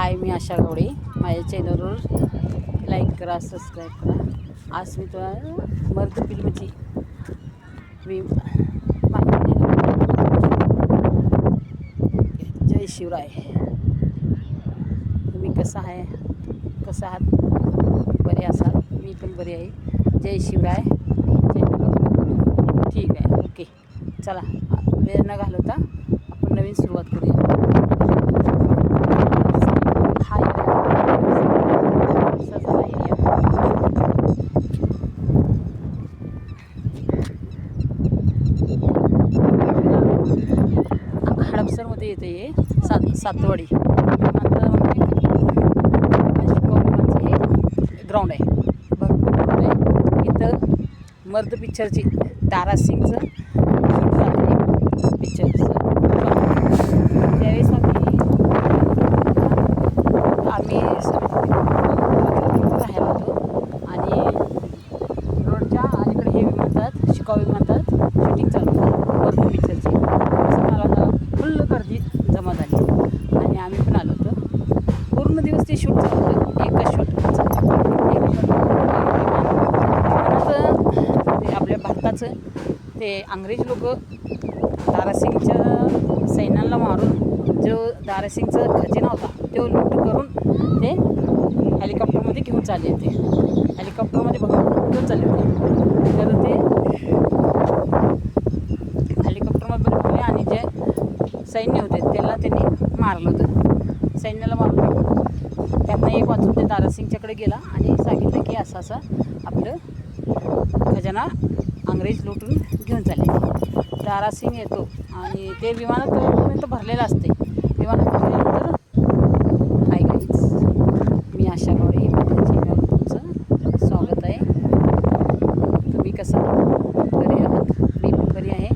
हाय मी आशा गवडे माझ्या चॅनलवर लाईक करा सबस्क्राईब करा. आज मी तुला मर्द फिल्मची मी माहिती जय शिवराय. तुम्ही कसं आहे? कसं आहात? बरे असाल? मी पण बरी आहे. जय शिवराय. जय ठीक आहे ओके. चला वेळ न घालवता आपण नवीन सुरुवात करूया हाय सजरा एरिया हडपसरमध्ये येते हे सात सातवाडी. नंतर म्हणजे हे ग्राउंड आहे. भरपूर आहे. इथं मर्द पिक्चरची तारासिंगचं सिंगचं पिक्चरचं त्यावेळेस आम्ही आम्ही राहायला होतो आणि रोडच्या अलीकडे हे विमानतळात शिकाऊ विमानतळात शूटिंग चालू होतं वरती पिक्चरची असं मला फुल गर्दी जमा झाली आणि आम्ही पण आलो होतो पूर्ण दिवस ते शूट चालू होतं एकच शूट एक शूट ते आपल्या भारताचं. ते अंग्रेज लोक दारासिंगच्या सैन्याला मारून जो दारासिंगचा खजिना होता तो लूट करून ते हेलिकॉप्टरमध्ये घेऊन चालले होते. हेलिकॉप्टरमध्ये बघून घेऊन चालले होते. तर ते हेलिकॉप्टरमध्ये बघले आणि जे सैन्य होते त्याला त्यांनी मारलं होतं. सैन्याला मारलं त्यांना एक वाचून ते दारासिंगच्याकडे गेला आणि सांगितलं की असं असं आपलं खजाना अंग्रेज लुटून घेऊन चालले. दारासिंग येतो आणि ते विमानात भरलेलं असते. विमानात भरल्यानंतर हाय गाईज मी आशा गवडे चॅनलवर तुमचं स्वागत आहे. तुम्ही कसं आहात? बरे आहात? मी पण बरी आहे.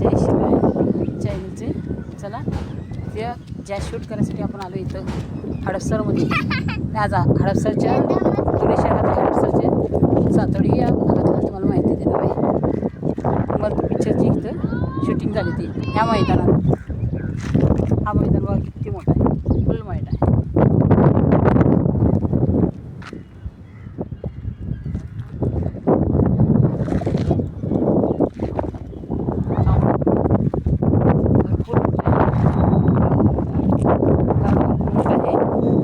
जय शिवराय चॅनलचे चला त्या ज्या शूट करण्यासाठी आपण आलो इथं हडपसरमध्ये. आज हडपसरच्या पुणे शहरात हडपसरच्या या भागातला तुम्हाला माहिती देणार आहे. मग पिक्चरची इथं शूटिंग झाली ती ह्या मैदानात. हा मैदान बघा किती मोठा आहे. फुल मैदान आहे.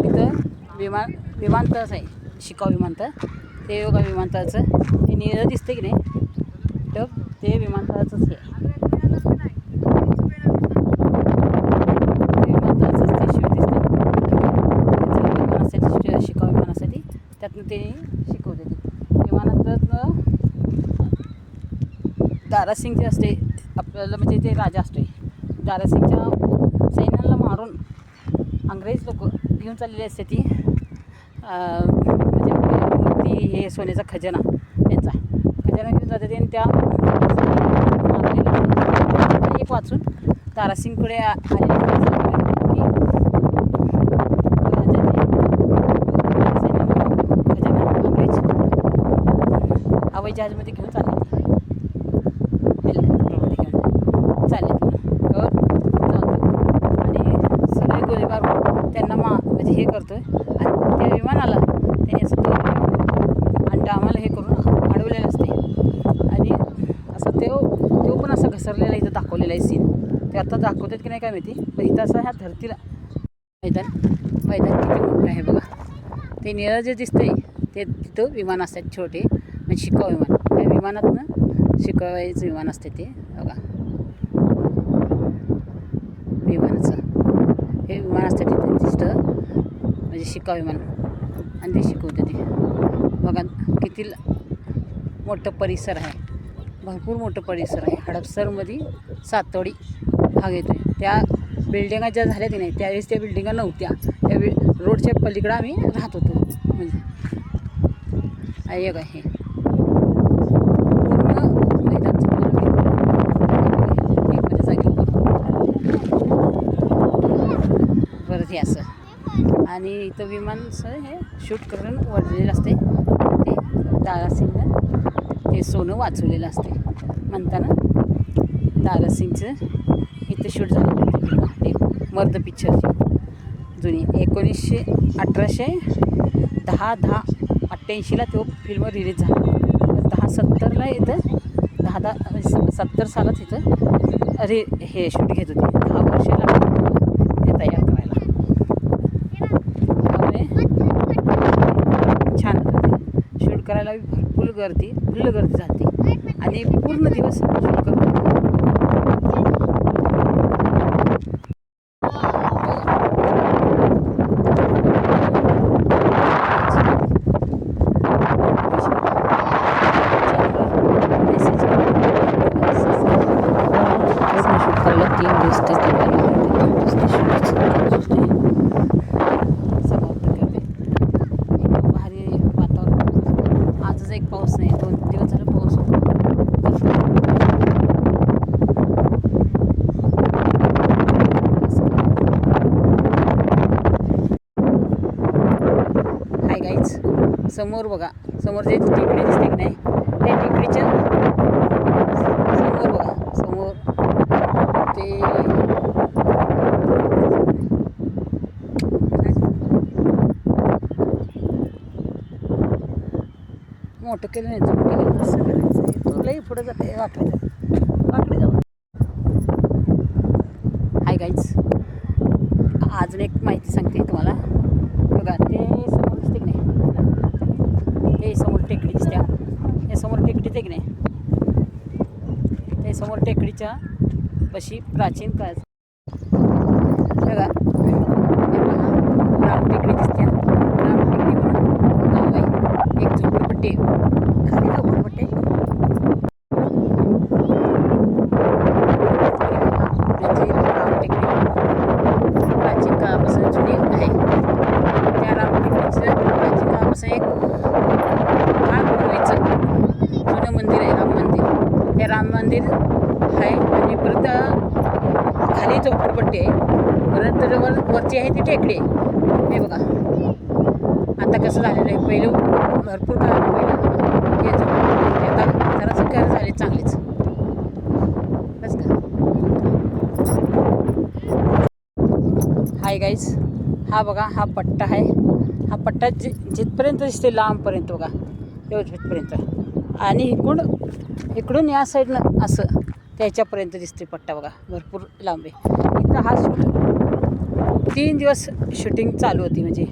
इथं विमान विमानतळच आहे. शिकाऊ विमानतळ. ते योगा विमानतळाचं. ते निळं दिसतं की नाही? तर ते विमानतळाचंच हे शिव विमानासाठी शि- विमानासाठी. त्यातनं ते शिकवते विमानातलं दारासिंग जे असते आपल्याला म्हणजे ते राजा असते दारासिंगच्या सैन्याला मारून अंग्रेज लोक घेऊन चाललेली असते ती. मूर्ती सोन्याचा खजाना. यांचा. खजाना घेऊन जाते आणि त्या एक वाचून तारासिंगकडे आ- हवाई जहाजमध्ये घेऊन चालले हेलिकॉप्टरमध्ये घेऊन चालले तर जातो आणि सगळे गोळीबार होऊन त्यांना मा म्हणजे हे करतो आहे आणि त्या विमानाला त्याने असं तो आणि आम्हाला हे करून अडवलेलं असते आणि असं तो तो पण असं घसरलेला इथं दाखवलेला आहे सीन ते आता दाखवतात की नाही काय माहिती? पण इथं असं ह्या धरतीला मैदान मैदान किती मोठं आहे बघा. ते निळं जे दिसतंय ते तिथं विमान असतात छोटे. म्हणजे शिकाऊ विमान. त्या विमानातनं शिकावायचं विमान असते ते. बघा. विमानाचं. हे विमान असतं तिथं दिसतं म्हणजे शिकाऊ विमान. आणि ते शिकवते ते. बघा किती मोठं परिसर आहे. भरपूर मोठं परिसर आहे. हडपसरमध्ये सातवडी भाग येतो आहे त्या बिल्डिंगा ज्या झाल्या की नाही त्यावेळेस त्या बिल्डिंगा नव्हत्या. त्या बिल रोडच्या पलीकडं आम्ही राहत होतो. म्हणजे एक आहे. पूर्ण बरं हे असं. आणि इथं विमानचं हे शूट करून वरलेलं असते ते तारासिंग हे सोनं वाचवलेलं असते. म्हणताना दारासिंगचं इथं शूट झालेलं आहे ते मर्द पिक्चरची जुनी एकोणीसशे अठराशे दहा दहा अठ्ठ्याऐंशीला तो फिल्म रिलीज झाला. दहा सत्तरला इथं दहा दहा म्हणजे सत्तर सालात इथं रे हे शूट घेत होते दहा वर्ष लागली ते तयार करायला त्यामुळे छान होतं शूट करायला भरपूर गर्दी फुल्ल गर्दी झाली आणि पूर्ण दिवस शुल्क करत होते शूट करायला तीन दिवस ते केलेलं होतं. तीन दिवस ते शूट करत होते. समाप्त करते एकदम भारी वातावरण आजच एक पाऊस नाही दोन दिवस झाला पाऊस हाय गाईज समोर बघा समोर जे टेकडी दिसते की नाही त्या टेकडीच्या समोर बघा समोर ते मोठं केलं नाही झूम केलं असं करायचं तुलाही पुढं जाते वाकडे. वाकडे जाऊ. हाय गाईज अजून एक माहिती सांगते तुम्हाला. बघा ते समोर दिसते की नाही ते समोर टेकडी दिसत्या हे समोर की नाही? ते समोर टेकडीच्या पशी प्राचीन काळ. बघा. राम टेकडी दिसते. राम टेकडी म्हणून नाव आहे. एक झोपडपट्टी आहे. खाली झोपडपट्टी आहे. म्हणजे राम टेकडी प्राचीन काळापासून जुनी आहे त्या राम टेकडीचं प्राचीन काळापासून एक भाग बनवायचं जुनं मंदिर आहे राम मंदिर ते राम मंदिर आहे आणि परत खाली चौकडपट्टी आहे. परत वर वरची आहे ती टेकडी. आहे हे बघा. आता कसं झालेलं आहे पहिलं भरपूर काळ पहिलं हे आता जरासं घर झाले चांगलेच. बस का? हाय गाईज हा बघा हा पट्टा आहे. हा पट्टा जि जिथपर्यंत दिसते लांबपर्यंत बघा. एवढ्यापर्यंत आणि इकडून इकडून या साईडनं असं. त्याच्यापर्यंत दिसते पट्टा बघा भरपूर लांब आहे. इथं हा शूट तीन दिवस शूटिंग चालू होती म्हणजे.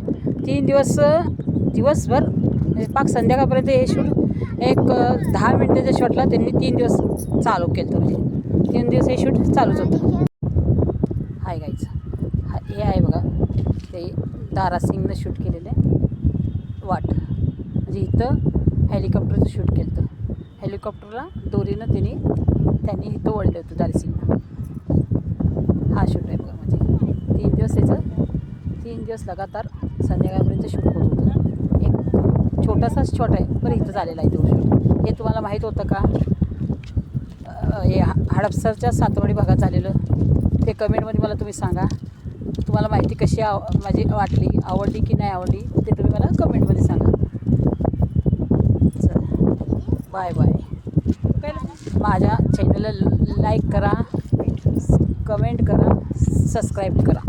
तीन दिवस दिवसभर म्हणजे पाक संध्याकाळपर्यंत हे शूट एक दहा मिनटाच्या शॉटला त्यांनी तीन दिवस चालू केलं होतं म्हणजे. तीन दिवस हे शूट चालूच होतं. हाय गायचं हा हे आहे बघा. ते दारासिंगनं शूट केलेलं आहे. वाट. म्हणजे इथं हेलिकॉप्टरचं शूट केलं होतं. हेलिकॉप्टरला दोरीनं त्यांनी त्यांनी इथं ओढलं होतं दारासिंगनं हा शूट आहे बघा म्हणजे तीन दिवस याचं तीन दिवस लगातार संध्याकाळपर्यंत शूट होत होतं. एक छोटासाच शॉट आहे पण इथं झालेला आहे तो शूट हे तुम्हाला माहीत होतं का? हे हडपसरच्या सातवाडी भागात झालेलं ते कमेंटमध्ये मला तुम्ही सांगा. तुम्हाला माहिती कशी आव माझी वाटली आवडली की नाही आवडली ते तुम्ही मला कमेंटमध्ये सांगा. चल. Bye bye. चॅनलला लाईक करा कमेंट करा सबस्क्राईब करा.